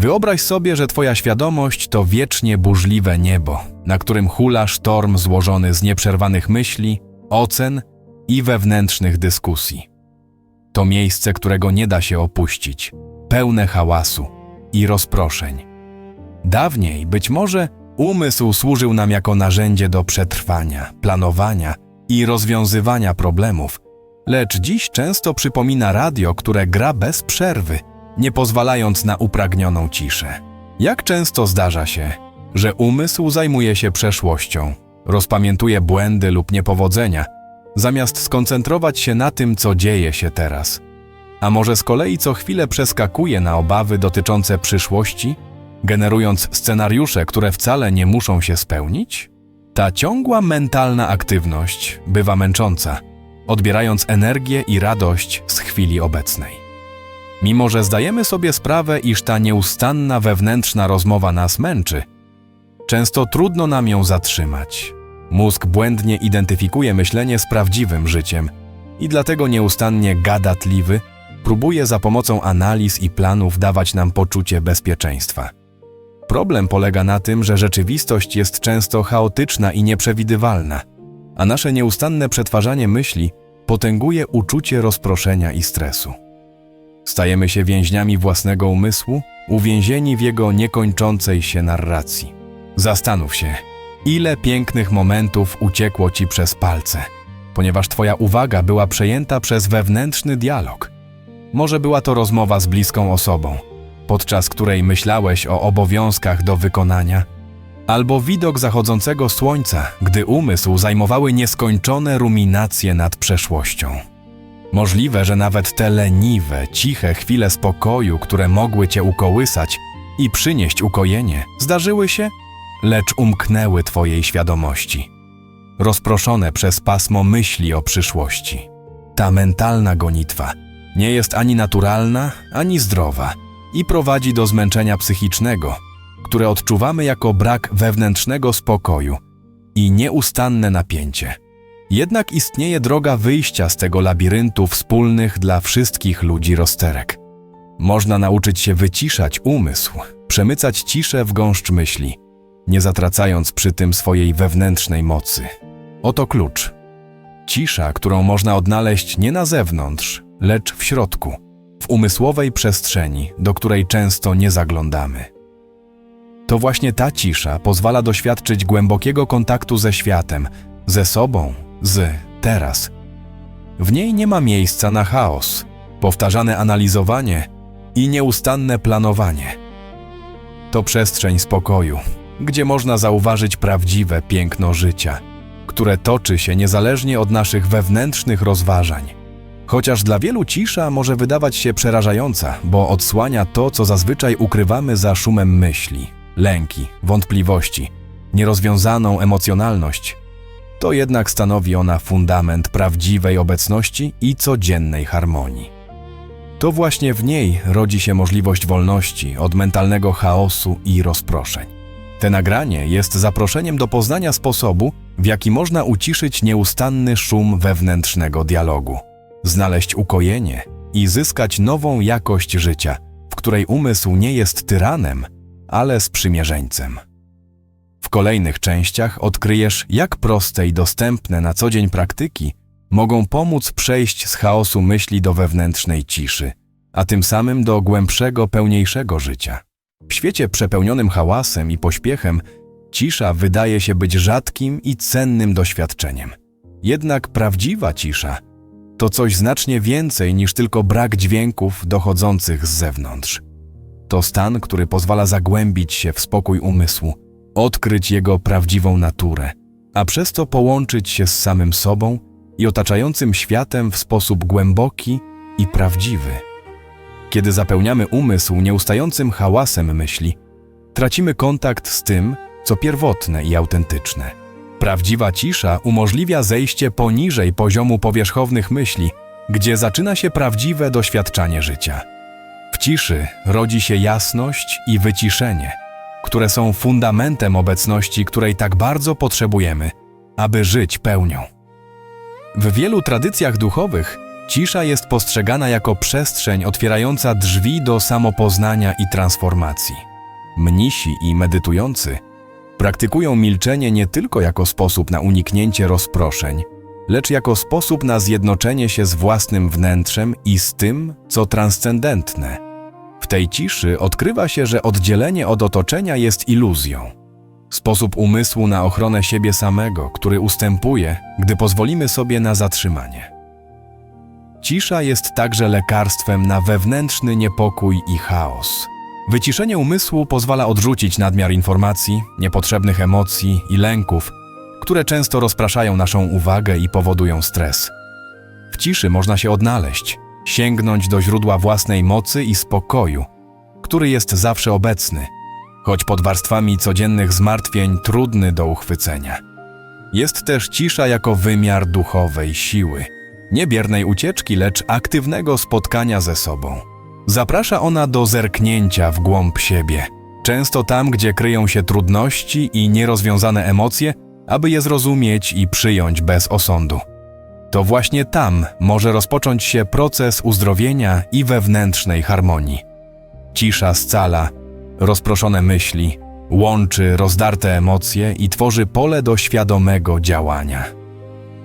Wyobraź sobie, że twoja świadomość to wiecznie burzliwe niebo, na którym hula sztorm złożony z nieprzerwanych myśli, ocen i wewnętrznych dyskusji. To miejsce, którego nie da się opuścić, pełne hałasu i rozproszeń. Dawniej, być może, umysł służył nam jako narzędzie do przetrwania, planowania i rozwiązywania problemów, lecz dziś często przypomina radio, które gra bez przerwy, nie pozwalając na upragnioną ciszę. Jak często zdarza się, że umysł zajmuje się przeszłością, rozpamiętuje błędy lub niepowodzenia, zamiast skoncentrować się na tym, co dzieje się teraz. A może z kolei co chwilę przeskakuje na obawy dotyczące przyszłości, generując scenariusze, które wcale nie muszą się spełnić? Ta ciągła mentalna aktywność bywa męcząca, odbierając energię i radość z chwili obecnej. Mimo, że zdajemy sobie sprawę, iż ta nieustanna wewnętrzna rozmowa nas męczy, często trudno nam ją zatrzymać. Mózg błędnie identyfikuje myślenie z prawdziwym życiem i dlatego nieustannie gadatliwy próbuje za pomocą analiz i planów dawać nam poczucie bezpieczeństwa. Problem polega na tym, że rzeczywistość jest często chaotyczna i nieprzewidywalna, a nasze nieustanne przetwarzanie myśli potęguje uczucie rozproszenia i stresu. Stajemy się więźniami własnego umysłu, uwięzieni w jego niekończącej się narracji. Zastanów się, ile pięknych momentów uciekło ci przez palce, ponieważ twoja uwaga była przejęta przez wewnętrzny dialog. Może była to rozmowa z bliską osobą, podczas której myślałeś o obowiązkach do wykonania, albo widok zachodzącego słońca, gdy umysł zajmowały nieskończone ruminacje nad przeszłością. Możliwe, że nawet te leniwe, ciche chwile spokoju, które mogły cię ukołysać i przynieść ukojenie, zdarzyły się, lecz umknęły twojej świadomości, rozproszone przez pasmo myśli o przyszłości. Ta mentalna gonitwa nie jest ani naturalna, ani zdrowa i prowadzi do zmęczenia psychicznego, które odczuwamy jako brak wewnętrznego spokoju i nieustanne napięcie. Jednak istnieje droga wyjścia z tego labiryntu wspólnych dla wszystkich ludzi rozterek. Można nauczyć się wyciszać umysł, przemycać ciszę w gąszcz myśli, nie zatracając przy tym swojej wewnętrznej mocy. Oto klucz. Cisza, którą można odnaleźć nie na zewnątrz, lecz w środku, w umysłowej przestrzeni, do której często nie zaglądamy. To właśnie ta cisza pozwala doświadczyć głębokiego kontaktu ze światem, ze sobą, z teraz. W niej nie ma miejsca na chaos, powtarzane analizowanie i nieustanne planowanie. To przestrzeń spokoju, gdzie można zauważyć prawdziwe piękno życia, które toczy się niezależnie od naszych wewnętrznych rozważań. Chociaż dla wielu cisza może wydawać się przerażająca, bo odsłania to, co zazwyczaj ukrywamy za szumem myśli, lęki, wątpliwości, nierozwiązaną emocjonalność, to jednak stanowi ona fundament prawdziwej obecności i codziennej harmonii. To właśnie w niej rodzi się możliwość wolności od mentalnego chaosu i rozproszeń. Te nagranie jest zaproszeniem do poznania sposobu, w jaki można uciszyć nieustanny szum wewnętrznego dialogu, znaleźć ukojenie i zyskać nową jakość życia, w której umysł nie jest tyranem, ale sprzymierzeńcem. W kolejnych częściach odkryjesz, jak proste i dostępne na co dzień praktyki mogą pomóc przejść z chaosu myśli do wewnętrznej ciszy, a tym samym do głębszego, pełniejszego życia. W świecie przepełnionym hałasem i pośpiechem, cisza wydaje się być rzadkim i cennym doświadczeniem. Jednak prawdziwa cisza to coś znacznie więcej niż tylko brak dźwięków dochodzących z zewnątrz. To stan, który pozwala zagłębić się w spokój umysłu, odkryć jego prawdziwą naturę, a przez to połączyć się z samym sobą i otaczającym światem w sposób głęboki i prawdziwy. Kiedy zapełniamy umysł nieustającym hałasem myśli, tracimy kontakt z tym, co pierwotne i autentyczne. Prawdziwa cisza umożliwia zejście poniżej poziomu powierzchownych myśli, gdzie zaczyna się prawdziwe doświadczanie życia. W ciszy rodzi się jasność i wyciszenie, które są fundamentem obecności, której tak bardzo potrzebujemy, aby żyć pełnią. W wielu tradycjach duchowych Cisza jest postrzegana jako przestrzeń otwierająca drzwi do samopoznania i transformacji. Mnisi i medytujący praktykują milczenie nie tylko jako sposób na uniknięcie rozproszeń, lecz jako sposób na zjednoczenie się z własnym wnętrzem i z tym, co transcendentne. Tej ciszy odkrywa się, że oddzielenie od otoczenia jest iluzją. Sposób umysłu na ochronę siebie samego, który ustępuje, gdy pozwolimy sobie na zatrzymanie. Cisza jest także lekarstwem na wewnętrzny niepokój i chaos. Wyciszenie umysłu pozwala odrzucić nadmiar informacji, niepotrzebnych emocji i lęków, które często rozpraszają naszą uwagę i powodują stres. W ciszy można się odnaleźć, sięgnąć do źródła własnej mocy i spokoju, który jest zawsze obecny, choć pod warstwami codziennych zmartwień trudny do uchwycenia. Jest też cisza jako wymiar duchowej siły, nie biernej ucieczki, lecz aktywnego spotkania ze sobą. Zaprasza ona do zerknięcia w głąb siebie, często tam, gdzie kryją się trudności i nierozwiązane emocje, aby je zrozumieć i przyjąć bez osądu. To właśnie tam może rozpocząć się proces uzdrowienia i wewnętrznej harmonii. Cisza scala, rozproszone myśli, łączy rozdarte emocje i tworzy pole do świadomego działania.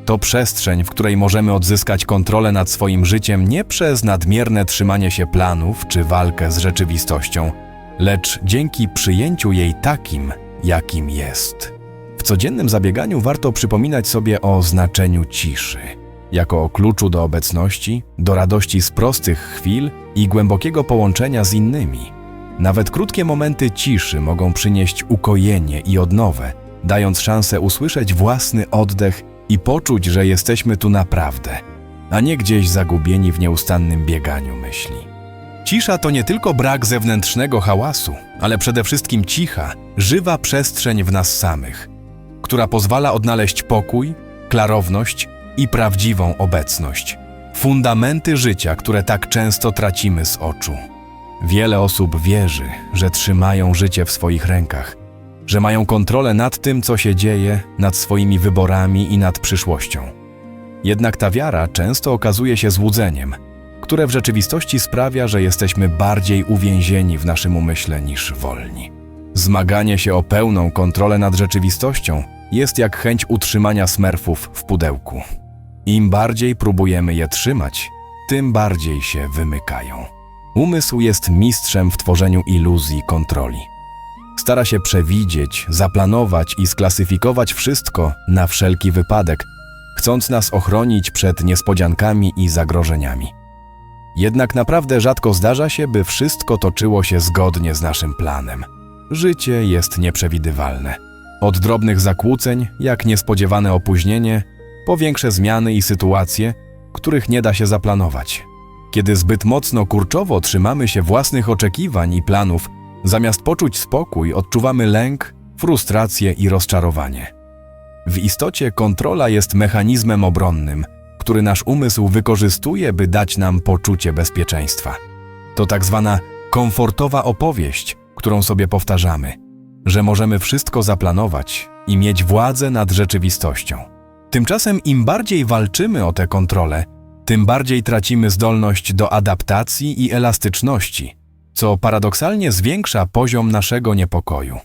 To przestrzeń, w której możemy odzyskać kontrolę nad swoim życiem nie przez nadmierne trzymanie się planów czy walkę z rzeczywistością, lecz dzięki przyjęciu jej takim, jakim jest. Codziennym zabieganiu warto przypominać sobie o znaczeniu ciszy, jako o kluczu do obecności, do radości z prostych chwil i głębokiego połączenia z innymi. Nawet krótkie momenty ciszy mogą przynieść ukojenie i odnowę, dając szansę usłyszeć własny oddech i poczuć, że jesteśmy tu naprawdę, a nie gdzieś zagubieni w nieustannym bieganiu myśli. Cisza to nie tylko brak zewnętrznego hałasu, ale przede wszystkim cicha, żywa przestrzeń w nas samych, która pozwala odnaleźć pokój, klarowność i prawdziwą obecność. Fundamenty życia, które tak często tracimy z oczu. Wiele osób wierzy, że trzymają życie w swoich rękach, że mają kontrolę nad tym, co się dzieje, nad swoimi wyborami i nad przyszłością. Jednak ta wiara często okazuje się złudzeniem, które w rzeczywistości sprawia, że jesteśmy bardziej uwięzieni w naszym umyśle niż wolni. Zmaganie się o pełną kontrolę nad rzeczywistością jest jak chęć utrzymania smerfów w pudełku. Im bardziej próbujemy je trzymać, tym bardziej się wymykają. Umysł jest mistrzem w tworzeniu iluzji kontroli. Stara się przewidzieć, zaplanować i sklasyfikować wszystko na wszelki wypadek, chcąc nas ochronić przed niespodziankami i zagrożeniami. Jednak naprawdę rzadko zdarza się, by wszystko toczyło się zgodnie z naszym planem. Życie jest nieprzewidywalne. Od drobnych zakłóceń, jak niespodziewane opóźnienie, po większe zmiany i sytuacje, których nie da się zaplanować. Kiedy zbyt mocno kurczowo trzymamy się własnych oczekiwań i planów, zamiast poczuć spokój, odczuwamy lęk, frustrację i rozczarowanie. W istocie kontrola jest mechanizmem obronnym, który nasz umysł wykorzystuje, by dać nam poczucie bezpieczeństwa. To tak zwana komfortowa opowieść, którą sobie powtarzamy, że możemy wszystko zaplanować i mieć władzę nad rzeczywistością. Tymczasem im bardziej walczymy o tę kontrolę, tym bardziej tracimy zdolność do adaptacji i elastyczności, co paradoksalnie zwiększa poziom naszego niepokoju.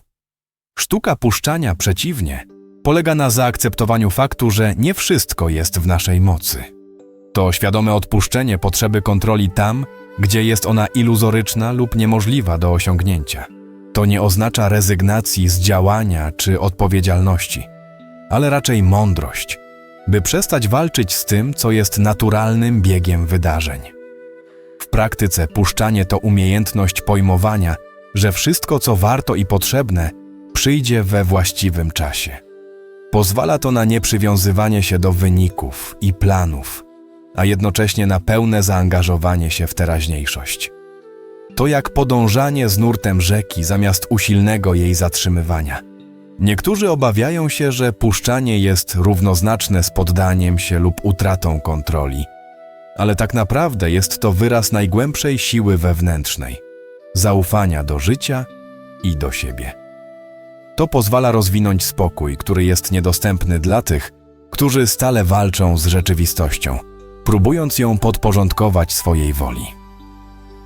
Sztuka puszczania przeciwnie polega na zaakceptowaniu faktu, że nie wszystko jest w naszej mocy. To świadome odpuszczenie potrzeby kontroli tam, gdzie jest ona iluzoryczna lub niemożliwa do osiągnięcia. To nie oznacza rezygnacji z działania czy odpowiedzialności, ale raczej mądrość, by przestać walczyć z tym, co jest naturalnym biegiem wydarzeń. W praktyce puszczanie to umiejętność pojmowania, że wszystko, co warto i potrzebne, przyjdzie we właściwym czasie. Pozwala to na nieprzywiązywanie się do wyników i planów, a jednocześnie na pełne zaangażowanie się w teraźniejszość. To jak podążanie z nurtem rzeki zamiast usilnego jej zatrzymywania. Niektórzy obawiają się, że puszczanie jest równoznaczne z poddaniem się lub utratą kontroli, ale tak naprawdę jest to wyraz najgłębszej siły wewnętrznej zaufania do życia i do siebie. To pozwala rozwinąć spokój, który jest niedostępny dla tych, którzy stale walczą z rzeczywistością. próbując ją podporządkować swojej woli.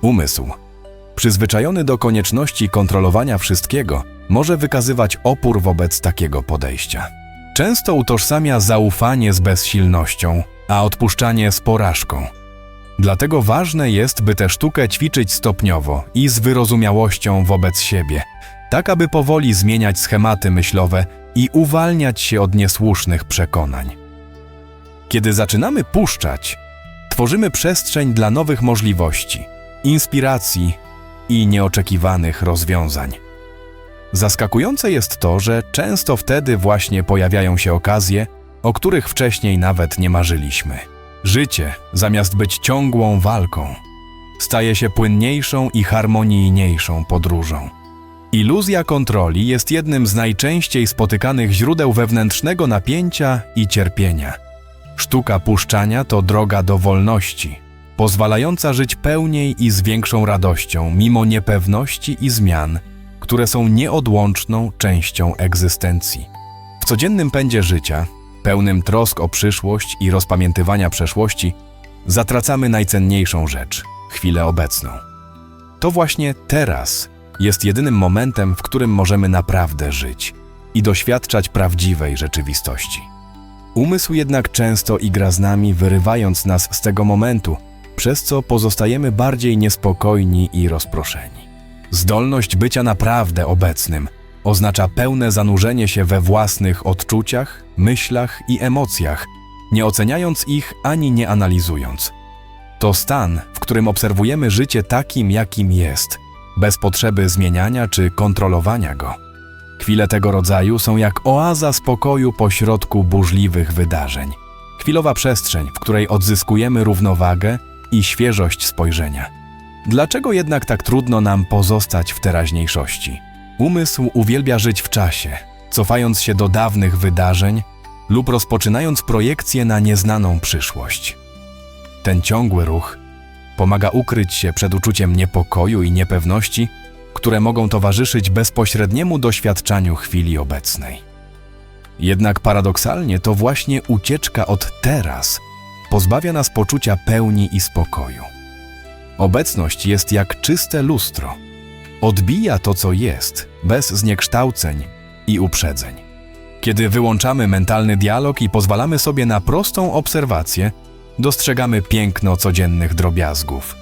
Umysł, przyzwyczajony do konieczności kontrolowania wszystkiego, może wykazywać opór wobec takiego podejścia. Często utożsamia zaufanie z bezsilnością, a odpuszczanie z porażką. Dlatego ważne jest, by tę sztukę ćwiczyć stopniowo i z wyrozumiałością wobec siebie, tak aby powoli zmieniać schematy myślowe i uwalniać się od niesłusznych przekonań. Kiedy zaczynamy puszczać, tworzymy przestrzeń dla nowych możliwości, inspiracji i nieoczekiwanych rozwiązań. Zaskakujące jest to, że często wtedy właśnie pojawiają się okazje, o których wcześniej nawet nie marzyliśmy. Życie, zamiast być ciągłą walką, staje się płynniejszą i harmonijniejszą podróżą. Iluzja kontroli jest jednym z najczęściej spotykanych źródeł wewnętrznego napięcia i cierpienia. Sztuka puszczania to droga do wolności, pozwalająca żyć pełniej i z większą radością, mimo niepewności i zmian, które są nieodłączną częścią egzystencji. W codziennym pędzie życia, pełnym trosk o przyszłość i rozpamiętywania przeszłości, zatracamy najcenniejszą rzecz chwilę obecną. To właśnie teraz jest jedynym momentem, w którym możemy naprawdę żyć i doświadczać prawdziwej rzeczywistości. Umysł jednak często igra z nami, wyrywając nas z tego momentu, przez co pozostajemy bardziej niespokojni i rozproszeni. Zdolność bycia naprawdę obecnym oznacza pełne zanurzenie się we własnych odczuciach, myślach i emocjach, nie oceniając ich ani nie analizując. To stan, w którym obserwujemy życie takim, jakim jest, bez potrzeby zmieniania czy kontrolowania go. Chwile tego rodzaju są jak oaza spokoju pośrodku burzliwych wydarzeń. Chwilowa przestrzeń, w której odzyskujemy równowagę i świeżość spojrzenia. Dlaczego jednak tak trudno nam pozostać w teraźniejszości? Umysł uwielbia żyć w czasie, cofając się do dawnych wydarzeń lub rozpoczynając projekcje na nieznaną przyszłość. Ten ciągły ruch pomaga ukryć się przed uczuciem niepokoju i niepewności, które mogą towarzyszyć bezpośredniemu doświadczaniu chwili obecnej. Jednak paradoksalnie to właśnie ucieczka od teraz pozbawia nas poczucia pełni i spokoju. Obecność jest jak czyste lustro. Odbija to, co jest, bez zniekształceń i uprzedzeń. Kiedy wyłączamy mentalny dialog i pozwalamy sobie na prostą obserwację, dostrzegamy piękno codziennych drobiazgów.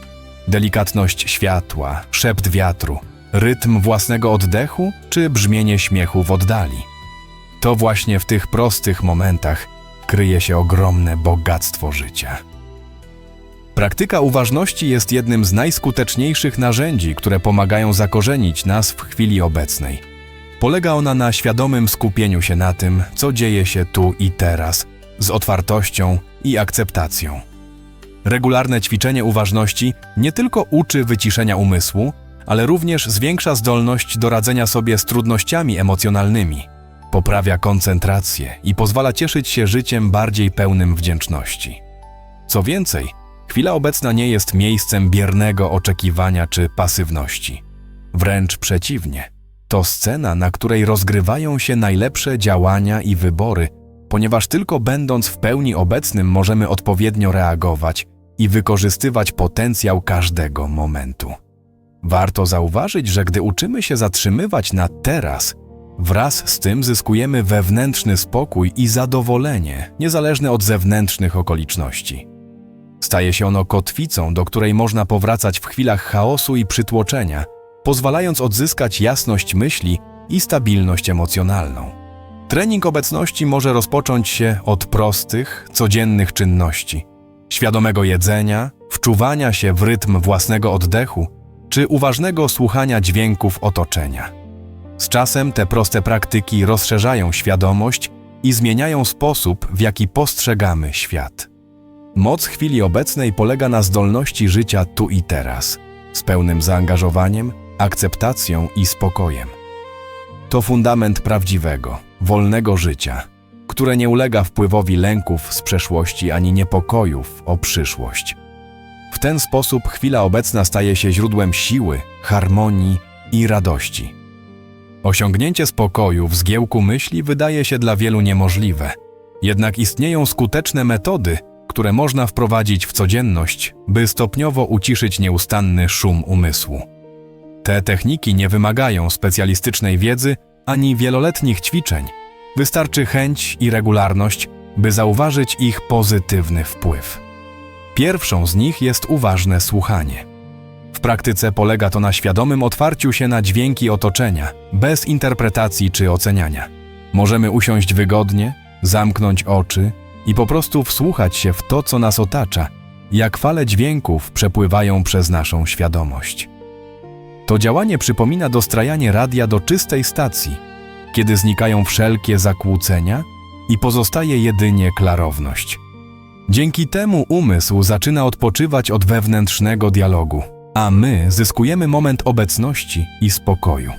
Delikatność światła, szept wiatru, rytm własnego oddechu czy brzmienie śmiechu w oddali. To właśnie w tych prostych momentach kryje się ogromne bogactwo życia. Praktyka uważności jest jednym z najskuteczniejszych narzędzi, które pomagają zakorzenić nas w chwili obecnej. Polega ona na świadomym skupieniu się na tym, co dzieje się tu i teraz, z otwartością i akceptacją. Regularne ćwiczenie uważności nie tylko uczy wyciszenia umysłu, ale również zwiększa zdolność do radzenia sobie z trudnościami emocjonalnymi, poprawia koncentrację i pozwala cieszyć się życiem bardziej pełnym wdzięczności. Co więcej, chwila obecna nie jest miejscem biernego oczekiwania czy pasywności. Wręcz przeciwnie, to scena, na której rozgrywają się najlepsze działania i wybory, ponieważ tylko będąc w pełni obecnym możemy odpowiednio reagować i wykorzystywać potencjał każdego momentu. Warto zauważyć, że gdy uczymy się zatrzymywać na teraz, wraz z tym zyskujemy wewnętrzny spokój i zadowolenie, niezależne od zewnętrznych okoliczności. Staje się ono kotwicą, do której można powracać w chwilach chaosu i przytłoczenia, pozwalając odzyskać jasność myśli i stabilność emocjonalną. Trening obecności może rozpocząć się od prostych, codziennych czynności, świadomego jedzenia, wczuwania się w rytm własnego oddechu czy uważnego słuchania dźwięków otoczenia. Z czasem te proste praktyki rozszerzają świadomość i zmieniają sposób, w jaki postrzegamy świat. Moc chwili obecnej polega na zdolności życia tu i teraz, z pełnym zaangażowaniem, akceptacją i spokojem. To fundament prawdziwego, wolnego życia, które nie ulega wpływowi lęków z przeszłości ani niepokojów o przyszłość. W ten sposób chwila obecna staje się źródłem siły, harmonii i radości. Osiągnięcie spokoju w zgiełku myśli wydaje się dla wielu niemożliwe, jednak istnieją skuteczne metody, które można wprowadzić w codzienność, by stopniowo uciszyć nieustanny szum umysłu. Te techniki nie wymagają specjalistycznej wiedzy ani wieloletnich ćwiczeń. Wystarczy chęć i regularność, by zauważyć ich pozytywny wpływ. Pierwszą z nich jest uważne słuchanie. Praktyce polega to na świadomym otwarciu się na dźwięki otoczenia, bez interpretacji czy oceniania. Możemy usiąść wygodnie, zamknąć oczy i po prostu wsłuchać się w to, co nas otacza, jak fale dźwięków przepływają przez naszą świadomość. To działanie przypomina dostrajanie radia do czystej stacji, kiedy znikają wszelkie zakłócenia i pozostaje jedynie klarowność. Dzięki temu umysł zaczyna odpoczywać od wewnętrznego dialogu, a my zyskujemy moment obecności i spokoju.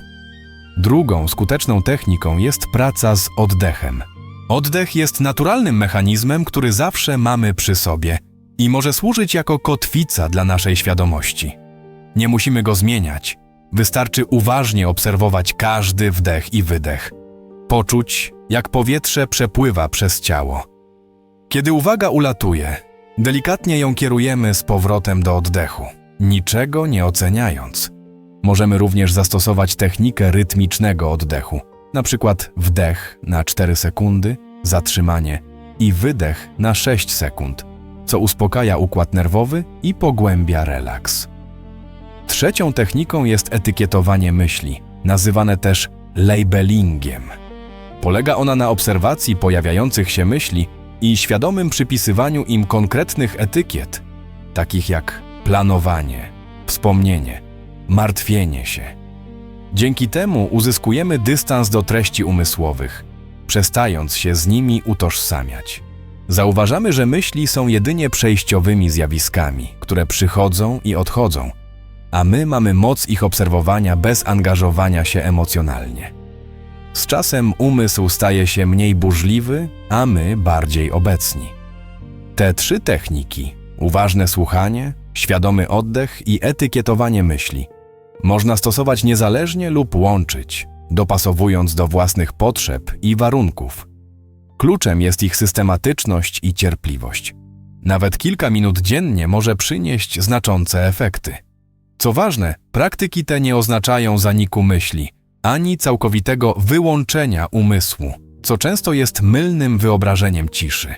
Drugą skuteczną techniką jest praca z oddechem. Oddech jest naturalnym mechanizmem, który zawsze mamy przy sobie i może służyć jako kotwica dla naszej świadomości. Nie musimy go zmieniać, wystarczy uważnie obserwować każdy wdech i wydech, poczuć, jak powietrze przepływa przez ciało. Kiedy uwaga ulatuje, delikatnie ją kierujemy z powrotem do oddechu, niczego nie oceniając. Możemy również zastosować technikę rytmicznego oddechu, przykład wdech na 4 sekundy, zatrzymanie i wydech na 6 sekund, co uspokaja układ nerwowy i pogłębia relaks. Trzecią techniką jest etykietowanie myśli, nazywane też labelingiem. Polega ona na obserwacji pojawiających się myśli i świadomym przypisywaniu im konkretnych etykiet, takich jak planowanie, wspomnienie, martwienie się. Dzięki temu uzyskujemy dystans do treści umysłowych, przestając się z nimi utożsamiać. Zauważamy, że myśli są jedynie przejściowymi zjawiskami, które przychodzą i odchodzą, a my mamy moc ich obserwowania bez angażowania się emocjonalnie. Z czasem umysł staje się mniej burzliwy, a my bardziej obecni. Te trzy techniki uważne słuchanie, świadomy oddech i etykietowanie myśli można stosować niezależnie lub łączyć, dopasowując do własnych potrzeb i warunków. Kluczem jest ich systematyczność i cierpliwość. Nawet kilka minut dziennie może przynieść znaczące efekty. Co ważne, praktyki te nie oznaczają zaniku myśli, ani całkowitego wyłączenia umysłu, co często jest mylnym wyobrażeniem ciszy.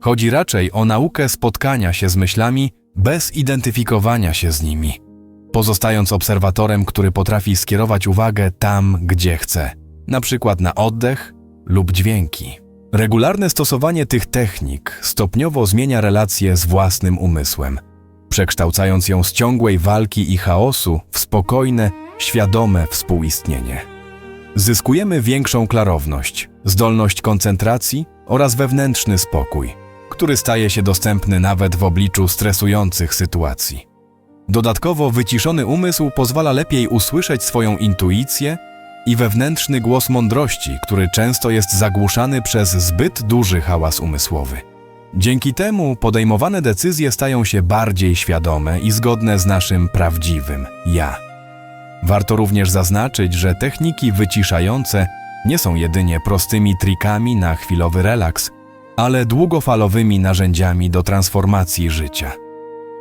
Chodzi raczej o naukę spotkania się z myślami bez identyfikowania się z nimi, pozostając obserwatorem, który potrafi skierować uwagę tam, gdzie chce, na przykład na oddech lub dźwięki. Regularne stosowanie tych technik stopniowo zmienia relacje z własnym umysłem, przekształcając ją z ciągłej walki i chaosu w spokojne, świadome współistnienie. Zyskujemy większą klarowność, zdolność koncentracji oraz wewnętrzny spokój, który staje się dostępny nawet w obliczu stresujących sytuacji. Dodatkowo wyciszony umysł pozwala lepiej usłyszeć swoją intuicję i wewnętrzny głos mądrości, który często jest zagłuszany przez zbyt duży hałas umysłowy. Dzięki temu podejmowane decyzje stają się bardziej świadome i zgodne z naszym prawdziwym ja. Warto również zaznaczyć, że techniki wyciszające nie są jedynie prostymi trikami na chwilowy relaks, ale długofalowymi narzędziami do transformacji życia.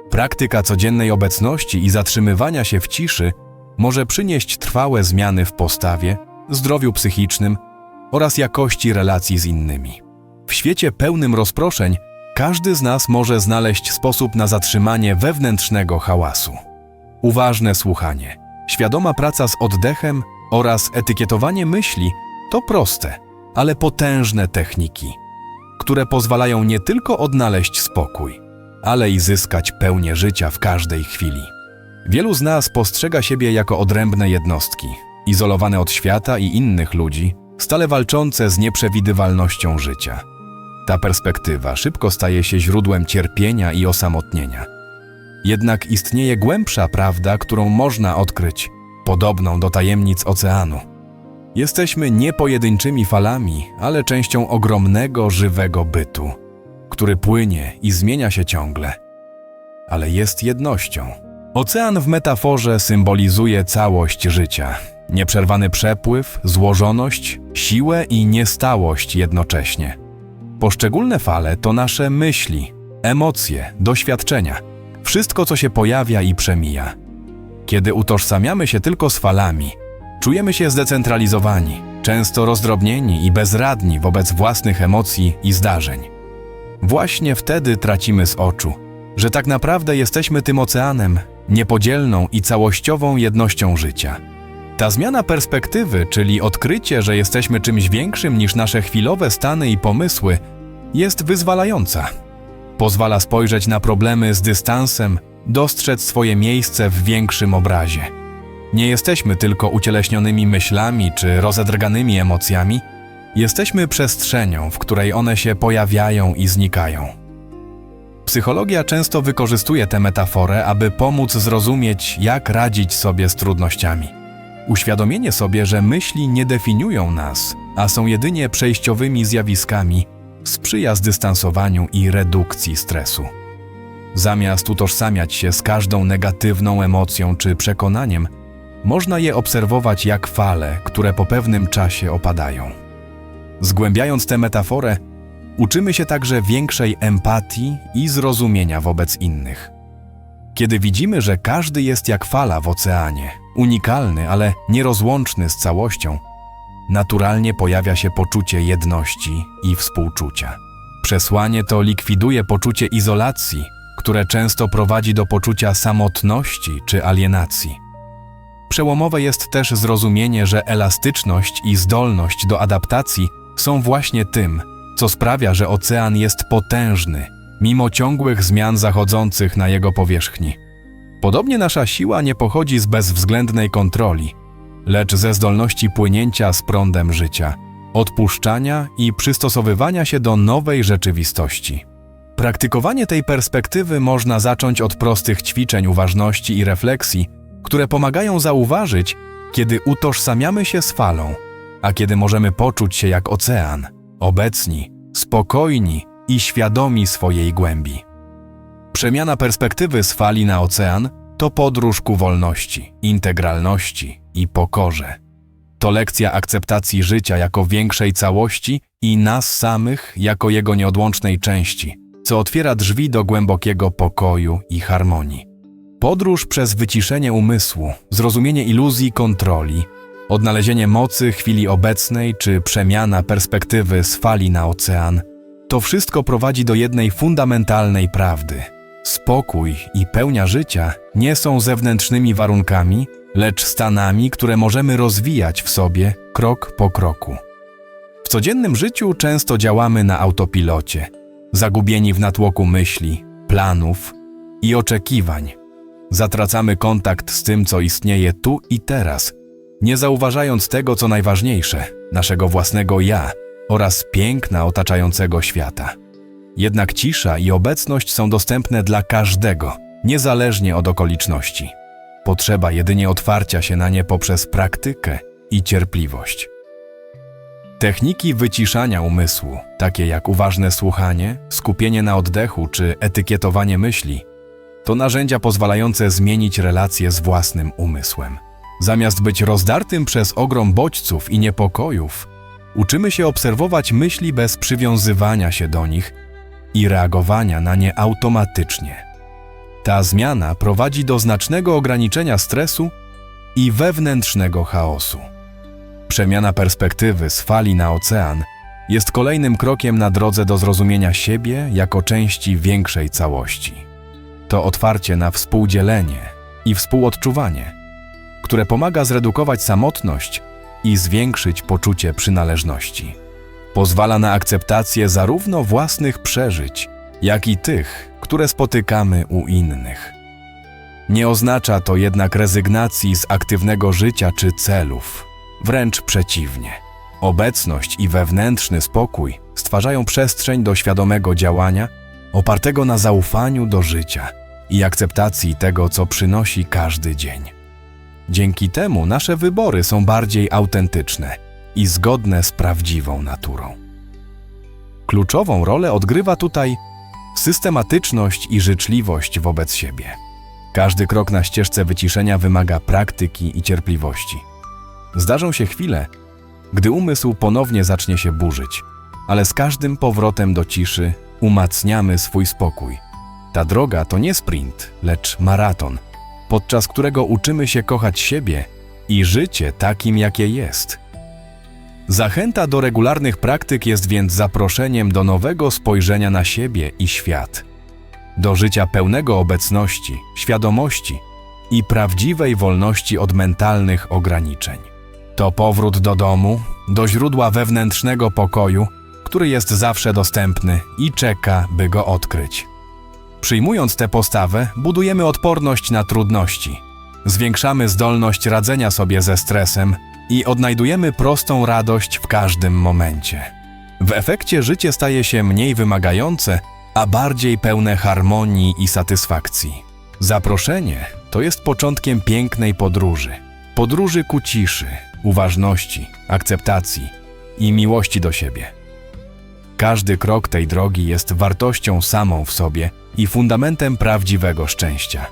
Praktyka codziennej obecności i zatrzymywania się w ciszy może przynieść trwałe zmiany w postawie, zdrowiu psychicznym oraz jakości relacji z innymi. W świecie pełnym rozproszeń każdy z nas może znaleźć sposób na zatrzymanie wewnętrznego hałasu. Uważne słuchanie, świadoma praca z oddechem oraz etykietowanie myśli to proste, ale potężne techniki, które pozwalają nie tylko odnaleźć spokój, ale i zyskać pełnię życia w każdej chwili. Wielu z nas postrzega siebie jako odrębne jednostki, izolowane od świata i innych ludzi, stale walczące z nieprzewidywalnością życia. Ta perspektywa szybko staje się źródłem cierpienia i osamotnienia. Jednak istnieje głębsza prawda, którą można odkryć, podobną do tajemnic oceanu. Jesteśmy nie pojedynczymi falami, ale częścią ogromnego, żywego bytu, który płynie i zmienia się ciągle, ale jest jednością. Ocean w metaforze symbolizuje całość życia, nieprzerwany przepływ, złożoność, siłę i niestałość jednocześnie. Poszczególne fale to nasze myśli, emocje, doświadczenia, wszystko, co się pojawia i przemija. Kiedy utożsamiamy się tylko z falami, czujemy się zdecentralizowani, często rozdrobnieni i bezradni wobec własnych emocji i zdarzeń. Właśnie wtedy tracimy z oczu, że tak naprawdę jesteśmy tym oceanem, niepodzielną i całościową jednością życia. Ta zmiana perspektywy, czyli odkrycie, że jesteśmy czymś większym niż nasze chwilowe stany i pomysły, jest wyzwalająca. Pozwala spojrzeć na problemy z dystansem, dostrzec swoje miejsce w większym obrazie. Nie jesteśmy tylko ucieleśnionymi myślami czy rozedrganymi emocjami, jesteśmy przestrzenią, w której one się pojawiają i znikają. Psychologia często wykorzystuje tę metaforę, aby pomóc zrozumieć, jak radzić sobie z trudnościami. Uświadomienie sobie, że myśli nie definiują nas, a są jedynie przejściowymi zjawiskami, sprzyja zdystansowaniu i redukcji stresu. Zamiast utożsamiać się z każdą negatywną emocją czy przekonaniem, można je obserwować jak fale, które po pewnym czasie opadają. Zgłębiając tę metaforę, uczymy się także większej empatii i zrozumienia wobec innych. Kiedy widzimy, że każdy jest jak fala w oceanie, unikalny, ale nierozłączny z całością, naturalnie pojawia się poczucie jedności i współczucia. Przesłanie to likwiduje poczucie izolacji, które często prowadzi do poczucia samotności czy alienacji. Przełomowe jest też zrozumienie, że elastyczność i zdolność do adaptacji są właśnie tym, co sprawia, że ocean jest potężny, mimo ciągłych zmian zachodzących na jego powierzchni. Podobnie nasza siła nie pochodzi z bezwzględnej kontroli, lecz ze zdolności płynięcia z prądem życia, odpuszczania i przystosowywania się do nowej rzeczywistości. Praktykowanie tej perspektywy można zacząć od prostych ćwiczeń uważności i refleksji, które pomagają zauważyć, kiedy utożsamiamy się z falą, a kiedy możemy poczuć się jak ocean, obecni, spokojni i świadomi swojej głębi. Przemiana perspektywy z fali na ocean to podróż ku wolności, integralności i pokorze. To lekcja akceptacji życia jako większej całości i nas samych jako jego nieodłącznej części, co otwiera drzwi do głębokiego pokoju i harmonii. Podróż przez wyciszenie umysłu, zrozumienie iluzji kontroli, odnalezienie mocy chwili obecnej czy przemiana perspektywy z fali na ocean to wszystko prowadzi do jednej fundamentalnej prawdy. Spokój i pełnia życia nie są zewnętrznymi warunkami, lecz stanami, które możemy rozwijać w sobie krok po kroku. W codziennym życiu często działamy na autopilocie, zagubieni w natłoku myśli, planów i oczekiwań. Zatracamy kontakt z tym, co istnieje tu i teraz, nie zauważając tego, co najważniejsze naszego własnego ja oraz piękna otaczającego świata. Jednak cisza i obecność są dostępne dla każdego, niezależnie od okoliczności. Potrzeba jedynie otwarcia się na nie poprzez praktykę i cierpliwość. Techniki wyciszania umysłu, takie jak uważne słuchanie, skupienie na oddechu czy etykietowanie myśli, to narzędzia pozwalające zmienić relacje z własnym umysłem. Zamiast być rozdartym przez ogrom bodźców i niepokojów, uczymy się obserwować myśli bez przywiązywania się do nich i reagowania na nie automatycznie. Ta zmiana prowadzi do znacznego ograniczenia stresu i wewnętrznego chaosu. Przemiana perspektywy z fali na ocean jest kolejnym krokiem na drodze do zrozumienia siebie jako części większej całości. To otwarcie na współdzielenie i współodczuwanie, które pomaga zredukować samotność i zwiększyć poczucie przynależności. Pozwala na akceptację zarówno własnych przeżyć, jak i tych, które spotykamy u innych. Nie oznacza to jednak rezygnacji z aktywnego życia czy celów, wręcz przeciwnie. Obecność i wewnętrzny spokój stwarzają przestrzeń do świadomego działania opartego na zaufaniu do życia i akceptacji tego, co przynosi każdy dzień. Dzięki temu nasze wybory są bardziej autentyczne i zgodne z prawdziwą naturą. Kluczową rolę odgrywa tutaj systematyczność i życzliwość wobec siebie. Każdy krok na ścieżce wyciszenia wymaga praktyki i cierpliwości. Zdarzą się chwile, gdy umysł ponownie zacznie się burzyć, ale z każdym powrotem do ciszy umacniamy swój spokój. Ta droga to nie sprint, lecz maraton, podczas którego uczymy się kochać siebie i życie takim, jakie jest. Zachęta do regularnych praktyk jest więc zaproszeniem do nowego spojrzenia na siebie i świat, do życia pełnego obecności, świadomości i prawdziwej wolności od mentalnych ograniczeń. To powrót do domu, do źródła wewnętrznego pokoju, który jest zawsze dostępny i czeka, by go odkryć. Przyjmując tę postawę, budujemy odporność na trudności, zwiększamy zdolność radzenia sobie ze stresem i odnajdujemy prostą radość w każdym momencie. W efekcie życie staje się mniej wymagające, a bardziej pełne harmonii i satysfakcji. Zaproszenie to jest początkiem pięknej podróży. Podróży ku ciszy, uważności, akceptacji i miłości do siebie. Każdy krok tej drogi jest wartością samą w sobie i fundamentem prawdziwego szczęścia.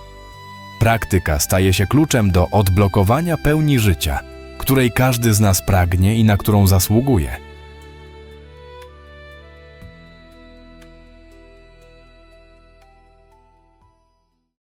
Praktyka staje się kluczem do odblokowania pełni życia, której każdy z nas pragnie i na którą zasługuje.